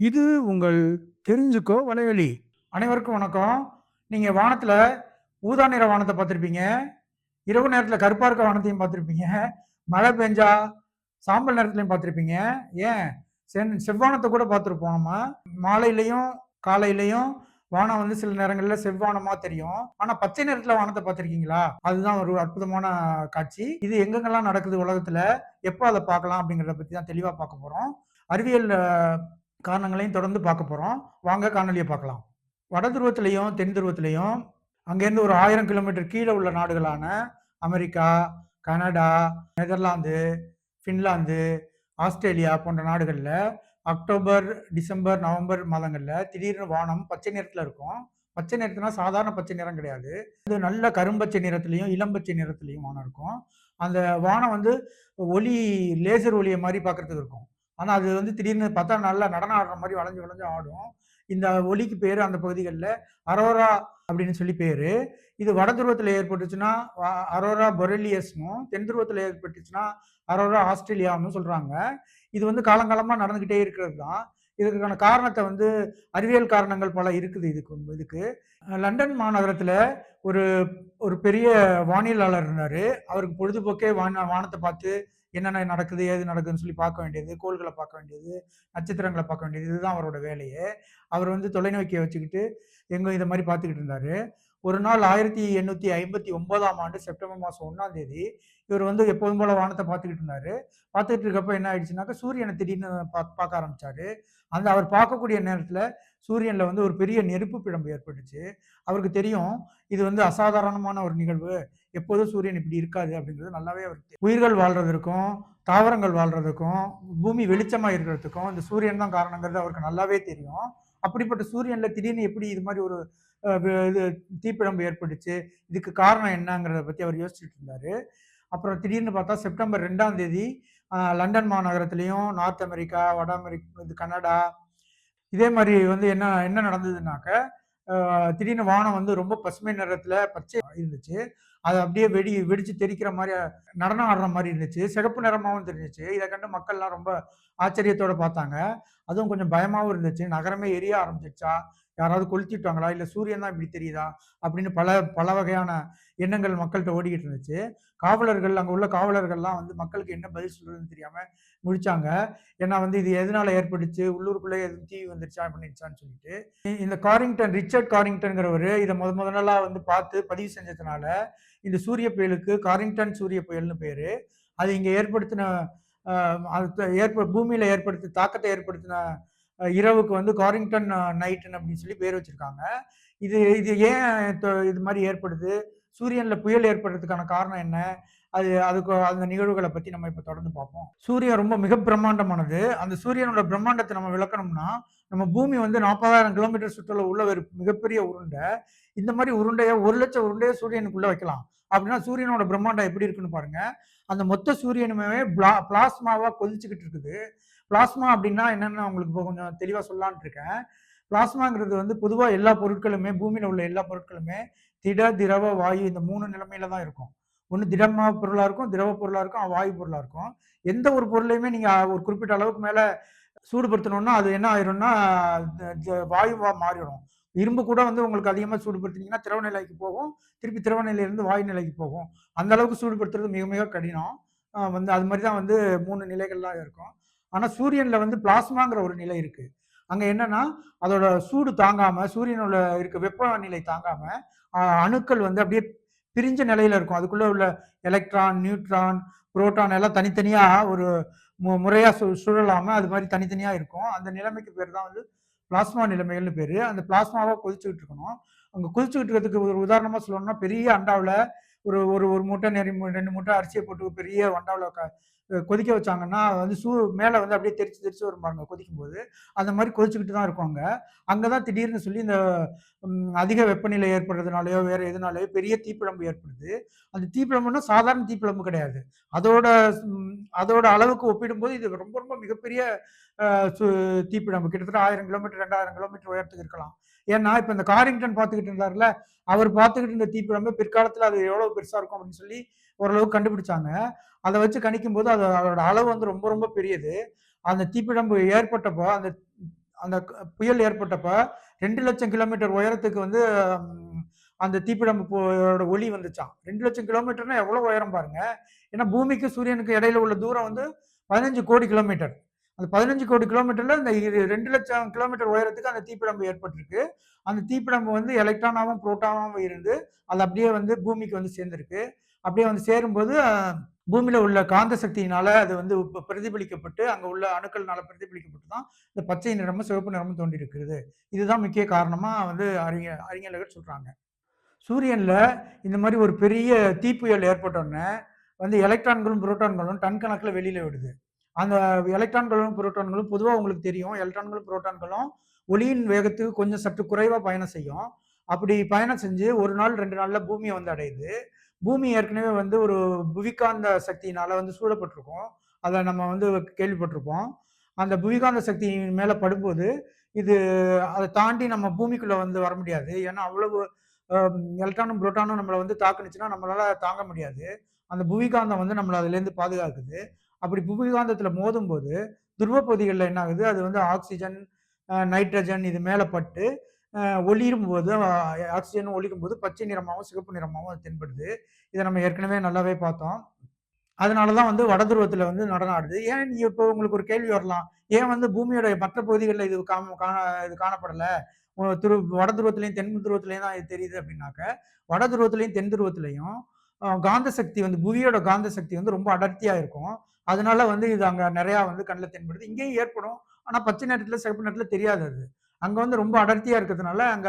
இது உங்கள் தெரிஞ்சுக்கோ வலைவலி. அனைவருக்கும் வணக்கம். நீங்கள் வானத்தில் ஊதா நிற வானத்தை பார்த்துருப்பீங்க இரவு நேரத்தில் கருப்பாக இருக்க வானத்தையும் பார்த்துருப்பீங்க மழை பெஞ்சா சாம்பல் நேரத்துலையும் பார்த்துருப்பீங்க ஏன் சென் செவ்வானத்தை கூட பார்த்துருப்போம் நம்ம. மாலையிலையும் காலையிலையும் வானம் வந்து சில நேரங்களில் செவ்வானமா தெரியும். ஆனா பச்சை நிறத்துல வானத்தை பார்த்துருக்கீங்களா அதுதான் ஒரு அற்புதமான காட்சி. இது எங்கெங்கெல்லாம் நடக்குது உலகத்துல, எப்போ அதை பார்க்கலாம் அப்படிங்கிறத பத்தி தான் தெளிவா பார்க்க போறோம். அறிவியல் காரணங்களையும் தொடர்ந்து பார்க்க போகிறோம் வாங்க காணொலியை பார்க்கலாம். வட துருவத்திலையும் தென் துருவத்திலையும் அங்கேருந்து ஒரு ஆயிரம் கிலோமீட்டர் கீழே உள்ள நாடுகளான America, Canada, Netherlands, Finland, Australia போன்ற நாடுகளில் அக்டோபர், டிசம்பர், நவம்பர் மாதங்களில் திடீர்னு வானம் பச்சை நிறத்தில் இருக்கும். பச்சை நிறத்துனா சாதாரண பச்சை நிறம் கிடையாது. அது நல்ல கரும்பச்சை நிறத்துலையும் இளம் பச்சை வானம் இருக்கும். அந்த வானம் வந்து ஒளி லேசர் ஒளியை மாதிரி பார்க்கறதுக்கு இருக்கும். ஆனால் அது வந்து திடீர்னு பார்த்தா நல்லா நடனம் ஆடுற மாதிரி வளைஞ்சு வளைஞ்சு ஆடும். இந்த ஒலிக்கு பேர் அந்த பகுதிகளில் அரோரா அப்படின்னு சொல்லி பேர் இது வட துருவத்தில் ஏற்பட்டுச்சுன்னா அரோரா பொரெலியஸ்ன்னும், தென் துருவத்தில் ஏற்பட்டுச்சுன்னா அரோரா ஆஸ்திரேலியான்னு சொல்கிறாங்க இது வந்து காலங்காலமாக நடந்துக்கிட்டே இருக்கிறது தான். இதுக்கான காரணத்தை வந்து அறிவியல் காரணங்கள் பல இருக்குது இதுக்கு இதுக்கு. லண்டன் மாநகரத்தில் ஒரு ஒரு பெரிய வானியலாளர் இருந்தார் அவருக்கு பொழுதுபோக்கே வான வானத்தை பார்த்து என்னென்ன நடக்குது, ஏது நடக்குதுன்னு சொல்லி பார்க்க வேண்டியது, கோள்களை பார்க்க வேண்டியது, நட்சத்திரங்களை பார்க்க வேண்டியது இதுதான் அவரோட வேலையே. அவர் வந்து தொலைநோக்கியை வச்சுக்கிட்டு எங்கும் இதை மாதிரி பார்த்துக்கிட்டு இருந்தார் ஒரு நாள் 1859ஆம் ஆண்டு செப்டம்பர் மாதம் ஒன்றாம் தேதி இவர் வந்து எப்போதும் போல வானத்தை பார்த்துக்கிட்டு இருந்தாரு. பார்த்துக்கிட்டு இருக்கப்போ என்ன ஆயிடுச்சுனாக்கா, சூரியனை திடீர்னு பா பார்க்க ஆரம்பிச்சாரு. அந்த அவர் பார்க்கக்கூடிய நேரத்தில் சூரியனில் வந்து ஒரு பெரிய நெருப்பு பிழம்பு ஏற்பட்டுச்சு. அவருக்கு தெரியும் இது வந்து அசாதாரணமான ஒரு நிகழ்வு. எப்போதும் சூரியன் இப்படி இருக்காது அப்படிங்கிறது நல்லாவே அவர் உயிர்கள் வாழ்றதுக்கும் தாவரங்கள் வாழ்றதுக்கும், பூமி வெளிச்சமாக இருக்கிறதுக்கும் இந்த சூரியன் தான் காரணங்கிறது அவருக்கு நல்லாவே தெரியும். அப்படிப்பட்ட சூரியன்ல திடீர்னு எப்படி இது மாதிரி ஒரு இது தீப்பிழம்பு ஏற்பட்டுச்சு? இதுக்கு காரணம் என்னங்கிறத பத்தி அவர் யோசிச்சுட்டு இருந்தாரு. அப்புறம் திடீர்னு பார்த்தா செப்டம்பர் ரெண்டாம் தேதி லண்டன் மாநகரத்துலேயும் நார்த் அமெரிக்கா, வட அமெரிக்கா இது கனடா இதே மாதிரி வந்து என்ன என்ன நடந்ததுனாக்க, திடீர்னு வானம் வந்து ரொம்ப பசுமை நிறத்தில் பச்சை இருந்துச்சு. அது அப்படியே வெடி வெடிச்சு தெறிக்கிற மாதிரி நடனம் ஆடுற மாதிரி இருந்துச்சு. சிகப்பு நிறமாகவும் தெரிஞ்சிச்சு இதை கண்டு மக்கள்லாம் ரொம்ப ஆச்சரியத்தோட பார்த்தாங்க. அதுவும் கொஞ்சம் பயமாகவும் இருந்துச்சு. நகரமே எரிய ஆரம்பிச்சுருச்சா? யாராவது கொளுத்திட்டாங்களா? இல்லை சூரியன் தான் இப்படி தெரியுதா? அப்படின்னு பல பல வகையான எண்ணங்கள் மக்கள்கிட்ட ஓடிக்கிட்டு இருந்துச்சு. காவலர்கள் அங்கே உள்ள காவலர்கள்லாம் வந்து மக்களுக்கு என்ன பதில் சொல்றதுன்னு தெரியாமல் முடித்தாங்க ஏன்னா வந்து இது எதனால ஏற்பட்டுச்சு? உள்ளூருக்குள்ளே எதுவும் தீ வந்துருச்சா? பண்ணிடுச்சான்னு சொல்லிட்டு. இந்த காரிங்டன் ரிச்சர்ட் காரிங்டன்கிறவர் இதை முத முதலாக வந்து பார்த்து பதிவு செஞ்சதுனால, இந்த சூரிய புயலுக்கு காரிங்டன் சூரிய புயல்னு பேர் அது இங்கே ஏற்படுத்தின அது ஏற்ப பூமியில் ஏற்படுத்த தாக்கத்தை ஏற்படுத்தின இரவுக்கு வந்து காரிங்டன் நைட்டுன்னு அப்படின்னு சொல்லி பேர் வச்சுருக்காங்க இது இது ஏன் இது மாதிரி ஏற்படுது? சூரியன்ல புயல் ஏற்படுறதுக்கான காரணம் என்ன? அது அதுக்கு அந்த நிகழ்வுகளை பத்தி நம்ம இப்ப தொடர்ந்து பார்ப்போம். சூரியன் ரொம்ப மிக பிரம்மாண்டமானது. அந்த சூரியனோட பிரம்மாண்டத்தை நம்ம விளக்கணும்னா, நம்ம பூமி வந்து 40,000 கிலோமீட்டர் சுற்றுலா உள்ள ஒரு மிகப்பெரிய உருண்டை. இந்த மாதிரி உருண்டையை ஒரு லட்சம் உருண்டையை சூரியனுக்குள்ள வைக்கலாம். அப்படின்னா சூரியனோட பிரம்மாண்டம் எப்படி இருக்குன்னு பாருங்க. அந்த மொத்த சூரியனுமே பிளா பிளாஸ்மாவா கொதிச்சுக்கிட்டு இருக்குது. பிளாஸ்மா அப்படின்னா என்னன்னு நான் உங்களுக்கு இப்போ கொஞ்சம் தெளிவா சொல்லலான்ட்டு இருக்கேன். பிளாஸ்மாங்கிறது வந்து பொதுவாக எல்லா பொருட்களுமே பூமியில் உள்ள எல்லா பொருட்களுமே திட, திரவ, வாயு இந்த மூணு நிலைமையில தான் இருக்கும். ஒன்று திடமா பொருளாக இருக்கும், திரவ பொருளாக இருக்கும், வாயு பொருளாக இருக்கும். எந்த ஒரு பொருளையுமே நீங்கள் ஒரு குறிப்பிட்ட அளவுக்கு மேலே சூடுபடுத்தணும்னா, அது என்ன ஆயிரும்னா, வாயுவாக மாறிடும். இரும்பு கூட வந்து உங்களுக்கு அதிகமாக சூடுபடுத்தினீங்கன்னா திரவ நிலைக்கு போகும். திருப்பி திரவ நிலையிலேருந்து வாயு நிலைக்கு போகும். அந்த அளவுக்கு சூடுபடுத்துறது மிக மிக கடினம். வந்து அது மாதிரி தான் வந்து மூணு நிலைகள்லாம் இருக்கும். ஆனால் சூரியனில் வந்து பிளாஸ்மாங்கிற ஒரு நிலை இருக்குது அங்கே என்னன்னா, அதோட சூடு தாங்காமல் சூரியனோட இருக்க வெப்பநிலை தாங்காமல் அணுக்கள் வந்து அப்படியே பிரிஞ்ச நிலையில இருக்கும். அதுக்குள்ள உள்ள எலக்ட்ரான், நியூட்ரான், புரோட்டான் எல்லாம் தனித்தனியா ஒரு மு முறையா சு சுழலாம அது மாதிரி தனித்தனியா இருக்கும். அந்த நிலைமைக்கு பேர் தான் வந்து பிளாஸ்மா நிலைமைகள்னு பேரு. அந்த பிளாஸ்மாவா கொதிச்சுக்கிட்டு இருக்கணும். அங்க கொதிச்சுக்கிட்டு இருக்கிறதுக்கு ஒரு உதாரணமா சொல்லணும்னா, பெரிய அண்டாவில் ஒரு ஒரு ஒரு மூட்டை நெறி ரெண்டு மூட்டை அரிசியை போட்டு பெரிய அண்டாவில் க கொதிக்க வச்சாங்கன்னா, வந்து சூ மேலே வந்து அப்படியே தெரிச்சு தெரிச்சு வரும் பாருங்க கொதிக்கும்போது. அந்த மாதிரி கொதிச்சுக்கிட்டு தான் இருக்கும் அங்கே அங்கே தான் திடீர்னு சொல்லி இந்த அதிக வெப்பநிலை ஏற்படுறதுனாலயோ, வேற எதுனாலயோ பெரிய தீப்பிழம்பு ஏற்படுது. அந்த தீப்பிழம்புன்னா சாதாரண தீப்பிழம்பு கிடையாது. அதோட அதோட அளவுக்கு ஒப்பிடும்போது இது ரொம்ப ரொம்ப மிகப்பெரிய சு தீப்பிழம்பு. கிட்டத்தட்ட ஆயிரம் கிலோமீட்டர், 2000 கிலோமீட்டர் உயரத்துக்கு இருக்கலாம். ஏன்னா, இப்போ இந்த காரிங்டன் பார்த்துக்கிட்டு இருந்தார்ல, அவர் பார்த்துக்கிட்டு இருந்த தீப்பிழம்பு பிற்காலத்தில் அது எவ்வளோ பெருசாக இருக்கும் அப்படின்னு சொல்லி ஓரளவுக்கு கண்டுபிடிச்சாங்க. அதை வச்சு கணிக்கும்போது அது அதோட அளவு வந்து ரொம்ப ரொம்ப பெரியது. அந்த தீப்பிழம்பு ஏற்பட்டப்போ, அந்த அந்த புயல் புயல் ஏற்பட்டப்ப 2,00,000 கிலோமீட்டர் உயரத்துக்கு வந்து அந்த தீப்பிழம்போட ஒளி வந்துச்சான் ரெண்டு லட்சம் கிலோமீட்டர்னா எவ்வளோ உயரம் பாருங்க. ஏன்னா பூமிக்கு சூரியனுக்கு இடையில உள்ள தூரம் வந்து பதினஞ்சு கோடி கிலோமீட்டர். அந்த பதினஞ்சு கோடி கிலோமீட்டரில் இந்த ரெண்டு லட்சம் கிலோமீட்டர் உயரத்துக்கு அந்த தீப்பிழம்பு ஏற்பட்டிருக்கு. அந்த தீப்பிழம்பு வந்து எலக்ட்ரானாகவும் புரோட்டானாகவும் இருந்து, அது அப்படியே வந்து பூமிக்கு வந்து சேர்ந்துருக்கு அப்படியே வந்து சேரும்போது, பூமியில் உள்ள காந்த சக்தியினால அது வந்து பிரதிபலிக்கப்பட்டு, அங்கே உள்ள அணுக்கள்னால பிரதிபலிக்கப்பட்டு தான் இந்த பச்சை நிறமும், சிவப்பு நிறமும் தோன்றியிருக்கிறது. இதுதான் முக்கிய காரணமாக வந்து அறிஞ அறிஞர்கள் சொல்கிறாங்க சூரியனில் இந்த மாதிரி ஒரு பெரிய தீப்புயல் ஏற்பட்டோன்னே வந்து எலக்ட்ரான்களும், புரோட்டான்களும் டன் கணக்கில் வெளியில் விடுது. அந்த எலக்ட்ரான்களும், புரோட்டான்களும் பொதுவாக உங்களுக்கு தெரியும். எலக்ட்ரான்களும், புரோட்டான்களும் ஒளியின் வேகத்துக்கு கொஞ்சம் சற்று குறைவாக பயணம் செய்யும். அப்படி பயணம் செஞ்சு ஒரு நாள், ரெண்டு நாளில் பூமியை வந்து அடையுது. பூமி ஏற்கனவே வந்து ஒரு புவிக்காந்த சக்தியினால வந்து சூழப்பட்டிருக்கும். அதை நம்ம வந்து கேள்விப்பட்டிருப்போம். அந்த புவிகாந்த சக்தியின் மேலே படும்போது, இது அதை தாண்டி நம்ம பூமிக்குள்ளே வந்து வர முடியாது. ஏன்னா அவ்வளவு எலக்ட்ரானும், புரோட்டானும் நம்மளை வந்து தாக்குனுச்சுன்னா, நம்மளால தாங்க முடியாது. அந்த புவிகாந்தம் வந்து நம்மளை அதுலேருந்து பாதுகாக்குது. அப்படி புவிகாந்தத்தில மோதும்போது, துருவ பகுதிகளில் என்ன ஆகுது, அது வந்து ஆக்சிஜன் நைட்ரஜன் இது மேலே பட்டு, ஒளிரும் போது ஆக்சிஜன் ஒழிக்கும் போது பச்சை நிறமாகவும் சிவப்பு நிறமாகவும் அது தென்படுது. இதை நம்ம ஏற்கனவே நல்லாவே பார்த்தோம். அதனால தான் வந்து வட துருவத்தில் வந்து நடனாடுது ஏன் இப்போ உங்களுக்கு ஒரு கேள்வி வரலாம். ஏன் வந்து பூமியோட மற்ற பகுதிகளில் இது காம காண இது காணப்படலை துரு வட துருவத்திலயும், தென் துருவத்திலயும் தான் இது தெரியுது அப்படின்னாக்க, வட துருவத்துலேயும் தென் துருவத்திலயும் காந்த சக்தி வந்து புவியோட காந்த சக்தி வந்து ரொம்ப அடர்த்தியா இருக்கும். அதனால வந்து இது அங்க நிறையா வந்து கண்ணில் தென்படுது. இங்கேயும் ஏற்படும். ஆனா பச்சை நேரத்துல சிவப்பு நேரத்துல தெரியாது அது. அங்க வந்து ரொம்ப அடர்த்தியா இருக்கிறதுனால, அங்க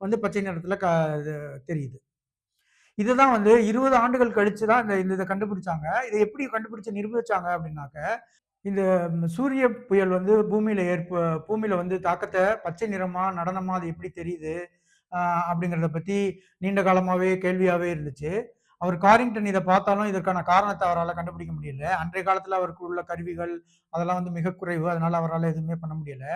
வந்து பச்சை நேரத்துல க இது தெரியுது. இதுதான் வந்து 20 ஆண்டுகள் கழிச்சு தான் இந்த இதை கண்டுபிடிச்சாங்க. இதை எப்படி கண்டுபிடிச்சு நிரூபிச்சாங்க அப்படின்னாக்க, இந்த சூரிய புயல் வந்து பூமியில ஏற்ப பூமியில வந்து தாக்கத்தை பச்சை நிறமா, நடனமா அது எப்படி தெரியுது? அப்படிங்கிறத பத்தி நீண்ட காலமாவே கேள்வியாவே இருந்துச்சு. அவர் காரிங்டன் இதை பார்த்தாலும் இதற்கான காரணத்தை அவரால் கண்டுபிடிக்க முடியல. அன்றைய காலத்தில் அவருக்கு உள்ள கருவிகள், அதெல்லாம் வந்து மிக குறைவு. அதனால அவரால் எதுவுமே பண்ண முடியல.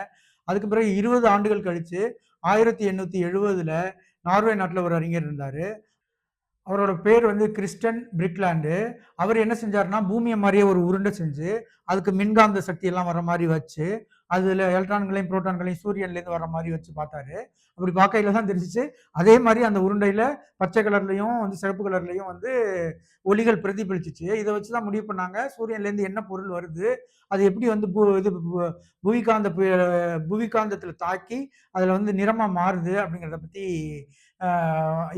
அதுக்கு பிறகு 20 ஆண்டுகள் கழித்து ஆயிரத்தி எண்ணூற்றி எழுபதில் நார்வே நாட்டில் ஒரு அறிஞர் இருந்தார் அவரோட பேர் வந்து கிறிஸ்டன் பிரிக்லாண்டு. அவர் என்ன செஞ்சாருன்னா, பூமியை மாதிரியே ஒரு உருண்டை செஞ்சு, அதுக்கு மின்காந்த சக்தியெல்லாம் வர மாதிரி வச்சு, அதுல எலக்ட்ரான்களையும், புரோட்டான்களையும் சூரியன்லேருந்து வர மாதிரி வச்சு பார்த்தாரு. அப்படி பார்க்கையில தான் தெரிஞ்சுச்சு, அதே மாதிரி அந்த உருண்டையில பச்சை கலர்லயும், வந்து சிறப்பு கலர்லயும் வந்து ஒளிகள் பிரதிபலிச்சிச்சு இதை வச்சு தான் முடிவு பண்ணாங்க, சூரியன்லேருந்து என்ன பொருள் வருது? அது எப்படி வந்து பூ இது பு புவிகாந்த புய தாக்கி, அதுல வந்து நிறமா மாறுது அப்படிங்கிறத பத்தி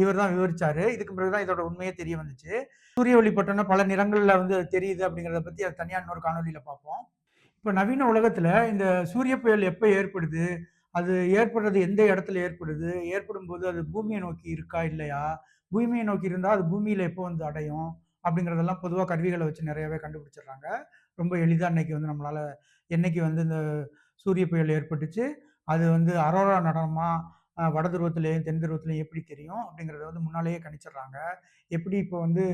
இவர் தான் விவரிச்சாரு. இதுக்கு பிறகு தான் இதோட உண்மையே தெரிய வந்துச்சு. சூரிய ஒளி பட்டோனே பல நிறங்கள்ல வந்து தெரியுது அப்படிங்கிறத பத்தி அது தனியா இன்னொரு காணொளியில பார்ப்போம். இப்போ நவீன உலகத்தில் இந்த சூரிய புயல் எப்போ ஏற்படுது? அது ஏற்படுறது எந்த இடத்துல ஏற்படுது? ஏற்படும் போது அது பூமியை நோக்கி இருக்கா? இல்லையா? பூமியை நோக்கி இருந்தால் அது பூமியில் எப்போ வந்து அடையும்? அப்படிங்கிறதெல்லாம் பொதுவாக கருவிகளை வச்சு நிறையவே கண்டுபிடிச்சிடுறாங்க. ரொம்ப எளிதாக இன்னைக்கு வந்து நம்மளால என்னைக்கு வந்து இந்த சூரிய புயல் ஏற்பட்டுச்சு, அது வந்து அரோரா நடனமாக வட துருவத்திலையும் தென் துருவத்திலையும் எப்படி தெரியும்? அப்படிங்கிறத வந்து முன்னாலேயே கணிச்சிடுறாங்க. எப்படி இப்போ வந்து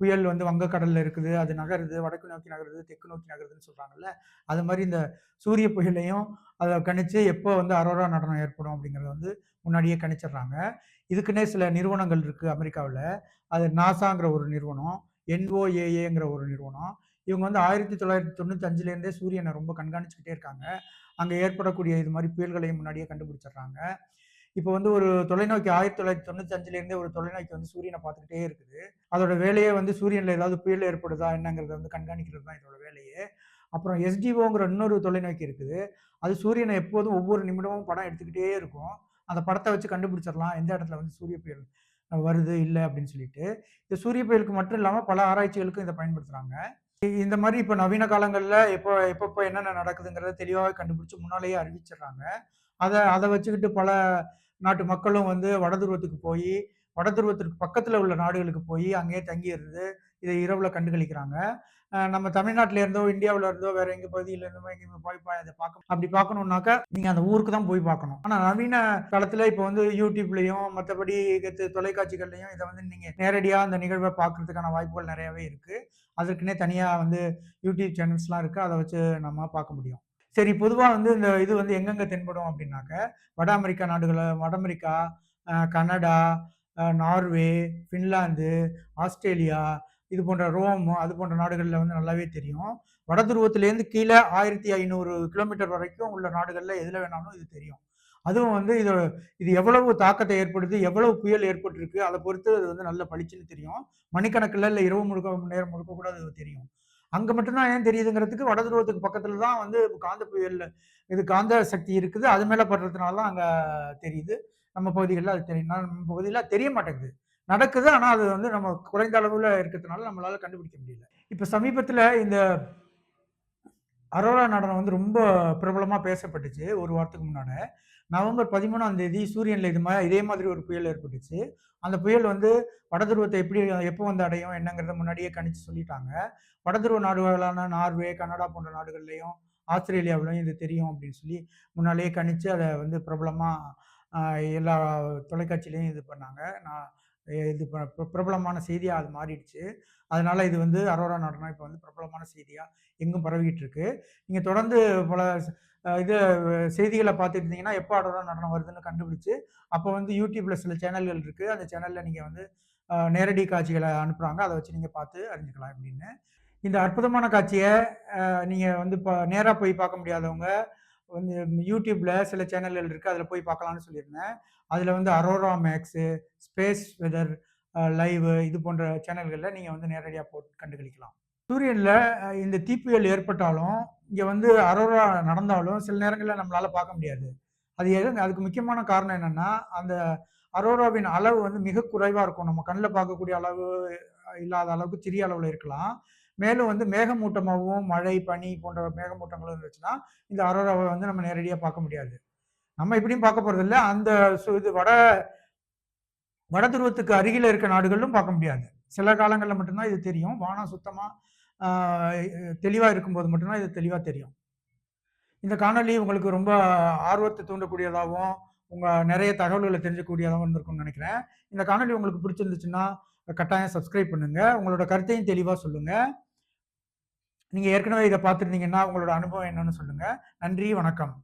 புயல் வந்து வங்கக்கடல்ல இருக்குது, அது நகருது, வடக்கு நோக்கி நகருது, தெற்கு நோக்கி நகருதுன்னு சொல்றாங்கல்ல, அது மாதிரி இந்த சூரிய புயலையும் அதை கணிச்சு எப்போ வந்து அரோரா நடனம் ஏற்படும் அப்படிங்கிறத வந்து முன்னாடியே கணிச்சிடுறாங்க. இதுக்குன்னே சில நிறுவனங்கள் இருக்கு அமெரிக்காவில் அது நாசாங்கிற ஒரு நிறுவனம், என்ஓஏஏங்கிற ஒரு நிறுவனம். இவங்க வந்து ஆயிரத்தி தொள்ளாயிரத்தி 1995லேருந்தே சூரியனை ரொம்ப கண்காணிச்சுக்கிட்டே இருக்காங்க. அங்கே ஏற்படக்கூடிய இது மாதிரி புயல்களையும் முன்னாடியே கண்டுபிடிச்சிடுறாங்க. இப்போ வந்து ஒரு தொலைநோக்கி 1995லேருந்தே ஒரு தொலைநோக்கி வந்து சூரியனை பார்த்துக்கிட்டே இருக்குது. அதோட வேலையே வந்து சூரியனில் ஏதாவது புயல் ஏற்படுதா என்னங்கிறத வந்து கண்காணிக்கிறது தான் இதோட வேலையே. அப்புறம் எஸ்டிஓங்கிற இன்னொரு தொலைநோக்கி இருக்குது. அது சூரியனை எப்போதும் ஒவ்வொரு நிமிடமும் படம் எடுத்துக்கிட்டே இருக்கும். அந்த படத்தை வச்சு கண்டுபிடிச்சிடலாம், எந்த இடத்துல வந்து சூரிய புயல் வருது, இல்லை அப்படின்னு சொல்லிட்டு. இந்த சூரிய புயலுக்கு மட்டும் இல்லாமல் பல ஆராய்ச்சிகளுக்கும் இதை பயன்படுத்துகிறாங்க இந்த மாதிரி இப்போ நவீன காலங்களில் எப்போ எப்பப்போ என்னென்ன நடக்குதுங்கிறத தெளிவாக கண்டுபிடிச்சி முன்னாலேயே அறிவிச்சிடுறாங்க. அதை அதை வச்சுக்கிட்டு பல நாட்டு மக்களும் வந்து வட துருவத்துக்கு வடதுருவத்திற்கு வட துருவத்திற்கு உள்ள நாடுகளுக்கு போய் அங்கேயே தங்கியிருந்து, இதை இரவில் கண்டுகளிக்கிறாங்க. நம்ம தமிழ்நாட்டில் இருந்தோ, இந்தியாவில் இருந்தோ, வேற எங்க பகுதியில இருந்தோ எங்கேயுமே போய் ப இத பார்க்க அப்படி பார்க்கணும்னாக்கா, நீங்க அந்த ஊருக்கு தான் போய் பார்க்கணும். ஆனா நவீன காலத்துல இப்போ வந்து YouTubeலயும், மற்றபடி தொலைக்காட்சிகள்லையும் இதை வந்து நீங்க நேரடியா அந்த நிகழ்வை பார்க்கறதுக்கான வாய்ப்புகள் நிறையவே இருக்கு. அதற்குன்னே தனியா வந்து யூடியூப் சேனல்ஸ்லாம் இருக்கு. அதை வச்சு நம்ம பார்க்க முடியும். சரி பொதுவாக வந்து இந்த இது வந்து எங்கெங்கே தென்படும் அப்படின்னாக்க, வட அமெரிக்கா நாடுகள் வட America, Canada, Norway, Finland Australia இது போன்ற ரோம், அது போன்ற நாடுகளில் வந்து நல்லாவே தெரியும். வட துருவத்திலேருந்து கீழே ஆயிரத்தி ஐநூறு கிலோமீட்டர் வரைக்கும் உள்ள நாடுகளில் எதில் வேணாலும் இது தெரியும். அதுவும் வந்து இது இது எவ்வளவு தாக்கத்தை ஏற்படுது எவ்வளவு புயல் ஏற்பட்டிருக்கு அதை பொறுத்து அது வந்து நல்ல பளிச்சுன்னு தெரியும். மணிக்கணக்கில் இல்லை இரவு முழுக்க நேரம் முழுக்க கூட அது தெரியும். அங்கே மட்டும்தான் ஏன் தெரியுதுங்கிறதுக்கு வட துருவத்துக்கு பக்கத்தில் தான் வந்து காந்த புயல் இது காந்த சக்தி இருக்குது. அது மேலே படுறதுனால தான் அங்கே தெரியுது. நம்ம பகுதிகளில் அது தெரியும். நம்ம பகுதியில் தெரிய மாட்டேங்குது. நடக்குது ஆனால் அது வந்து நம்ம குறைந்த அளவில் இருக்கிறதுனால நம்மளால கண்டுபிடிக்க முடியல. இப்போ சமீபத்தில் இந்த அரோரா நடனம் வந்து ரொம்ப பிரபலமாக பேசப்பட்டுச்சு ஒரு வாரத்துக்கு முன்னாடி. நவம்பர் பதிமூணாம் தேதி சூரியனில் இது மாதிரி இதே மாதிரி ஒரு புயல் ஏற்பட்டுச்சு. அந்த புயல் வந்து வடதுருவத்தை எப்படி எப்போ வந்து அடையும் என்னங்கிறத முன்னாடியே கணிச்சு சொல்லிட்டாங்க. வடதுருவ நாடுகளான நார்வே கனடா போன்ற நாடுகள்லையும் ஆஸ்திரேலியாவிலையும் இது தெரியும் அப்படின்னு சொல்லி முன்னாலேயே கணிச்சு அதை வந்து பிரபலமாக எல்லா தொலைக்காட்சியிலையும் இது பண்ணாங்க. நான் இது ப- பிரபலமான செய்தியாக அது மாறிடுச்சு. அதனால இது வந்து அரோரா நடனம் இப்போ வந்து பிரபலமான செய்தியாக எங்கும் பரவிக்கிட்டு இருக்கு நீங்கள் தொடர்ந்து பல இது செய்திகளை பார்த்துட்டு இருந்தீங்கன்னா எப்போ அரோரா நடனம் வருதுன்னு கண்டுபிடிச்சு அப்போ வந்து யூடியூப்ல சில சேனல்கள் இருக்கு. அந்த சேனல்ல நீங்கள் வந்து நேரடி காட்சிகளை அனுப்புகிறாங்க அதை வச்சு நீங்கள் பார்த்து அறிஞ்சுக்கலாம் அப்படின்னு. இந்த அற்புதமான காட்சியை நீங்கள் வந்து இப்போ நேராக போய் பார்க்க முடியாதவங்க வந்து யூடியூப்ல சில சேனல்கள் இருக்குது அதில் போய் பார்க்கலாம்னு சொல்லியிருந்தேன். அதில் வந்து aurora max space weather live இது போன்ற சேனல்களில் நீங்கள் வந்து நேரடியாக போட்டு கண்டுகளிக்கலாம். சூரியனில் இந்த தீப்புயல் ஏற்பட்டாலும் இங்கே வந்து அரோரா நடந்தாலும் சில நேரங்களில் நம்மளால் பார்க்க முடியாது. அது எது அதுக்கு முக்கியமான காரணம் என்னென்னா அந்த அரோராவின் அளவு வந்து மிக குறைவாக இருக்கும். நம்ம கண்ணில் பார்க்கக்கூடிய அளவு இல்லாத அளவுக்கு சிறிய அளவில் இருக்கலாம். மேலும் வந்து மேகமூட்டமாகவும் மழை பனி போன்ற மேகமூட்டங்களும் இருந்துச்சுன்னா இந்த அரோராவை வந்து நம்ம நேரடியாக பார்க்க முடியாது. நம்ம இப்படியும் பார்க்க போகிறதில்ல அந்த சு- இது வட வட துருவத்துக்கு அருகில் இருக்க நாடுகளிலும் பார்க்க முடியாது. சில காலங்களில் மட்டும்தான் இது தெரியும். வானம் சுத்தமாக தெளிவாக இருக்கும்போது மட்டும்தான் இது தெளிவாக தெரியும். இந்த காணொலி உங்களுக்கு ரொம்ப ஆர்வத்தை தூண்டக்கூடியதாகவும் உங்கள் நிறைய தகவல்களை தெரிஞ்சக்கூடியதாகவும் இருந்திருக்கும்னு நினைக்கிறேன். இந்த காணொலி உங்களுக்கு பிடிச்சிருந்துச்சுன்னா கட்டாயம் சப்ஸ்கிரைப் பண்ணுங்கள் உங்களோட கருத்தையும் தெளிவாக சொல்லுங்கள் நீங்கள் ஏற்கனவே இதை பார்த்துருந்தீங்கன்னா உங்களோட அனுபவம் என்னன்னு சொல்லுங்கள் நன்றி வணக்கம்.